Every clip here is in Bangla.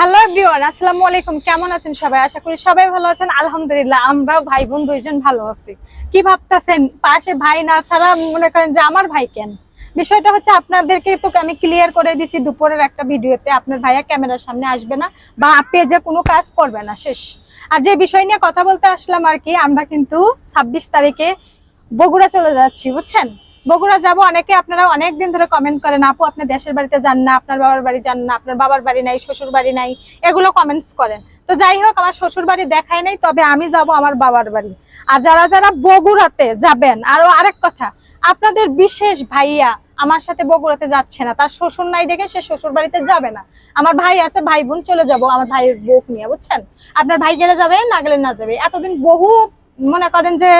হ্যালো এভরিওয়ান আসসালামু আলাইকুম। কেমন আছেন সবাই? আশা করি সবাই ভালো আছেন। আলহামদুলিল্লাহ, আমরাও ভাই বোন দুইজন ভালো আছি। কি ভাবতেছেন? পাশে ভাই না ছাড়া মনে করেন যে আমার ভাই কেন? বিষয়টা হচ্ছে আপনাদেরকে তো আমি ক্লিয়ার করে দিছি দুপুরের একটা ভিডিওতে, আপনার ভাইয়া ক্যামেরার সামনে আসবে না বা পেজে কোনো কাজ করবে না, শেষ। আর যে বিষয় নিয়ে কথা বলতে আসলাম আর কি, আমরা কিন্তু ছাব্বিশ তারিখে বগুড়া চলে যাচ্ছি, বুঝছেন? বগুড়া যাব, অনেকে আপনারা অনেক দিন ধরে কমেন্ট করেন, আপু, আপনি দেশের বাড়িতে যান না, আপনার বাবার বাড়ি যান না, আপনার বাবার বাড়ি নাই, শ্বশুর বাড়ি নাই, এগুলো কমেন্টস করেন। তো যাই হোক, আমার শ্বশুর বাড়ি দেখাই নাই, তবে আমি যাব আমার বাবার বাড়ি। আর যারা যারা বগুড়াতে যাবেন, আরও আরেক কথা, আপনাদের বিশেষ ভাইয়া আমার সাথে বগুড়াতে যাচ্ছে না, তার শ্বশুর নাই দেখে সে শ্বশুর বাড়িতে যাবে না। আমার ভাই আছে, ভাই বোন চলে যাব, আমার ভাইয়ের বোক নিয়ে, বুঝছেন? আপনার ভাই গেলে যাবে, না গেলে না যাবে? এতদিন বহু মনে করেন যে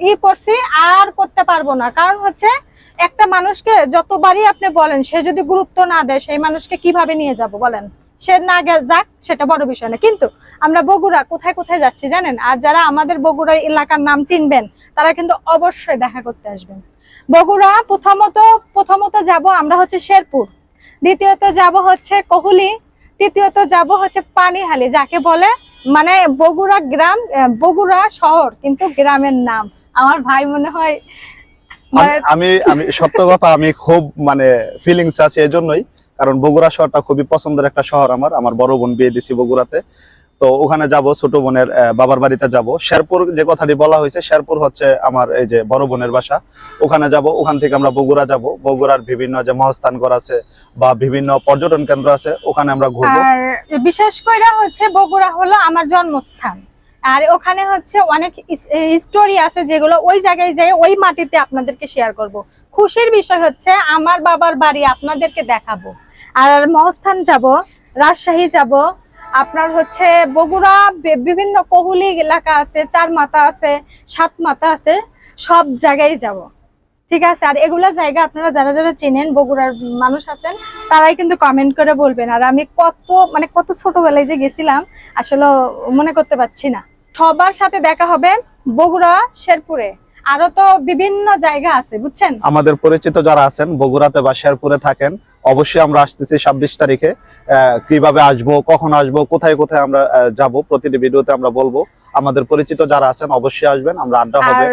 ই করছি, আর করতে পারব না। কারণ হচ্ছে, একটা মানুষকে যতবারই আপনি বলেন, সে যদি গুরুত্ব না দেয়, সেই মানুষকে কীভাবে নিয়ে যাব বলেন? সে না যাক, সেটা বড় বিষয় না। কিন্তু আমরা বগুড়া কোথায় কোথায় যাচ্ছি জানেন? আর যারা আমাদের বগুড়া এলাকার নাম চিনবেন, তারা কিন্তু অবশ্যই দেখা করতে আসবেন। বগুড়া প্রথমত প্রথমত যাব আমরা হচ্ছে শেরপুর। দ্বিতীয়ত যাব হচ্ছে কহুলি। তৃতীয়ত যাব হচ্ছে পানিহালি, যাকে বলে মানে বগুড়া গ্রাম বগুড়া শহর কিন্তু গ্রামের নাম। আমার ভাই মনে হয় মানে আমি- আমি আমি সত্য কথা আমি খুব মানে ফিলিংস আছে এজন্যই জন্যই কারণ বগুড়া শহরটা খুবই পছন্দের একটা শহর আমার আমার বড় বোন বিয়ে দিছি বগুড়াতে। তো ওখানে যাব, ছোট বোনের বাবার বাড়িতে যাব। শেরপুর যে কথাটি বলা হয়েছে, শেরপুর হচ্ছে আমার এই যে বড় বোনের বাসা। ওখানে যাব, ওখান থেকে আমরা বগুড়া যাব। বগুড়ার বিভিন্ন যে মহস্থানগড় আছে বা বিভিন্ন পর্যটন কেন্দ্র আছে, ওখানে আমরা ঘুরবো। আর বিশেষ করে হচ্ছে বগুড়া হলো আমার জন্মস্থান। আর ওখানে হচ্ছে অনেক স্টোরি আছে যেগুলো ওই জায়গায় যাই ওই মাটিতে আপনাদেরকে শেয়ার করব। খুশির বিষয় হচ্ছে আমার বাবার বাড়ি আপনাদেরকে দেখাবো। আর মহস্থান যাব, রাজশাহী যাব আপনার হচ্ছে বগুড়া বিভিন্ন কহুলি এলাকা আছে, চার মাথা আছে, সাত মাথা আছে, সব জায়গায় যাব। ঠিক আছে? আর এগুলা জায়গা আপনারা যারা যারা চেনেন, বগুড়ার মানুষ আছেন, তারাই কিন্তু কমেন্ট করে বলবেন। আর আমি কত মানে কত ছোটবেলায় যে গেছিলাম, আসলে মনে করতে পারছি না। সবার সাথে দেখা হবে বগুড়া, শেরপুরে। আরও তো বিভিন্ন জায়গা আছে, বুঝছেন? আমাদের পরিচিত যারা আছেন, বগুড়াতে বা শেরপুরে থাকেন অবশ্যই আমরা আসতেছি ছাব্বিশ তারিখে। কীভাবে আসব কখন আসব কোথায় কোথায় আমরা যাব প্রতিটি ভিডিওতে আমরা বলব। আমাদের পরিচিত যারা আছেন অবশ্যই আসবেন আমরা আড্ডা হবে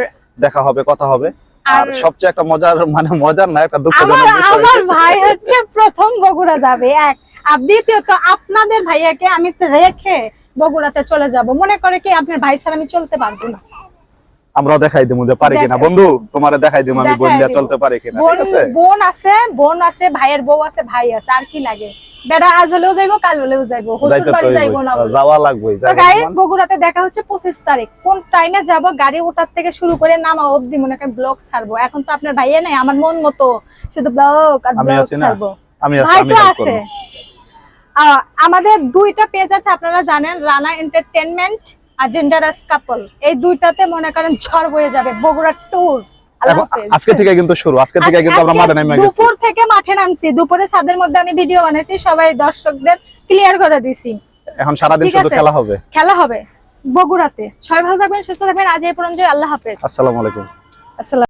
দেখা হবে কথা হবে। আর সবচেয়ে একটা মজার মানে মজার না একটা দুঃখজনক বিষয় আমার ভাই হচ্ছে প্রথম বগুড়া যাবে এক। আর দ্বিতীয়ত আপনাদের ভাইয়াকে আমি রেখে বগুড়াতে চলে যাব। মনে করে কি আপনার ভাই ছাড়া আমি চলতে পারব না। আমরা দেখাই দিমু যে পারি কিনা। বন্ধু তোমারে দেখাই দিমু আমি দিবো। চলতে পারি কিনা ঠিক আছে? বোন আছে বোন আছে ভাইয়ের বউ আছে ভাই আছে আর কি লাগে? বেড়া আজ হলেও যাইবো কাল হলেও যাইবো যাইবো না যাওয়া লাগবেই তো গাইস বগুড়াতে দেখা হচ্ছে পঁচিশ তারিখ। কোন টাইমে যাব? গাড়ি ওঠার থেকে শুরু করে নামা অবধি মনে করেন ব্লগ ছাড়বো। এখন তো আপনার ভাইয়া নাই আমার মন মতো। শুধু ব্লগ আর ব্লগ? ছাড়বো। আমি আছি আমি আছে। আমাদের দুইটা পেজ আছে আপনারা জানেন রানা এন্টারটেনমেন্ট আর জেন্ডারাস কাপল এই দুইটাতে মনে করেন ঝড় বয়ে যাবে বগুড়া ট্যুর আজকে থেকে কিন্তু শুরু আজকে থেকে কিন্তু আমরা মাঠে নেমে গেছি। দুপুর থেকে মাঠে নামছি দুপুরে ছাদের মধ্যে আমি ভিডিও বানাইছি সবাই দর্শকদের ক্লিয়ার করে দিছি। এখন সারা দিন শুধু খেলা হবে। খেলা হবে বগুড়াতে। সবাই ভালো থাকবেন সুস্থ থাকবেন আজ এই পর্যন্ত আল্লাহ হাফেজ। আসসালামু আলাইকুম। আসসালাম।